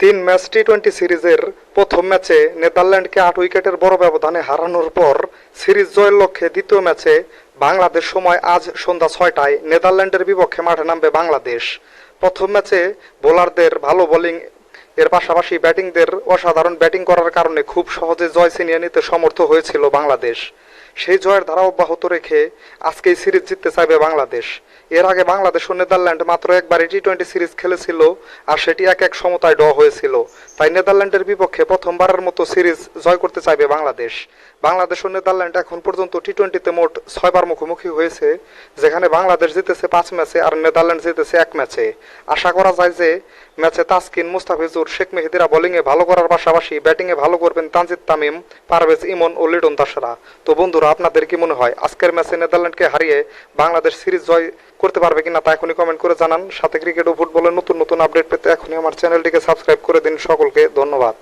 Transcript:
তিন match T twenty সিরিজের প্রথম ম্যাচে নেদারল্যান্ডকে আট উইকেটের বড় ব্যবধানে হারানোর পর সিরিজ জয়ের লক্ষ্যে দ্বিতীয় ম্যাচে বাংলাদেশ সময় আজ সন্ধ্যা ছয়টায় নেদারল্যান্ডের বিপক্ষে মাঠে নামবে বাংলাদেশ। প্রথম ম্যাচে বোলারদের ভালো বোলিং এর পাশাপাশি ব্যাটিংদের অসাধারণ ব্যাটিং করার কারণে খুব সহজে জয় ছিনিয়ে নিতে সমর্থ হয়েছিল বাংলাদেশ। সেই জয়ের ধারা অব্যাহত রেখে আজকে এই সিরিজ জিততে চাইবে বাংলাদেশ। এর আগে বাংলাদেশ ও নেদারল্যান্ড মাত্র একবারই টি টোয়েন্টি সিরিজ খেলেছিল আর সেটি এক এক সমতায় ড হয়েছিল। তাই নেদারল্যান্ডের বিপক্ষে প্রথমবারের মতো সিরিজ জয় করতে চাইবে বাংলাদেশ। বাংলাদেশ ও নেদারল্যান্ড এখন পর্যন্ত টি টোয়েন্টিতে মোট ছয়বার মুখোমুখি হয়েছে, যেখানে বাংলাদেশ জিতেছে পাঁচ ম্যাচে আর নেদারল্যান্ড জিতেছে এক ম্যাচে। আশা করা যায় যে ম্যাচে তাসকিন, মুস্তাফিজুর, শেখ মেহেদিরা বোলিংয়ে ভালো করার পাশাপাশি ব্যাটিংয়ে ভালো করবেন তানজিদ তামিম, পারভেজ ইমন ও লিটন দাসরা। তো বন্ধুরা, আপনাদের কি মনে হয়, আজকের ম্যাচে নেদারল্যান্ডকে হারিয়ে বাংলাদেশ সিরিজ জয় করতে পারবে কিনা তা এখনই কমেন্ট করে জানান। সাথে ক্রিকেট ও ফুটবলের নতুন নতুন আপডেট পেতে এখনই আমার চ্যানেলটিকে সাবস্ক্রাইব করে দিন। সকলকে ধন্যবাদ।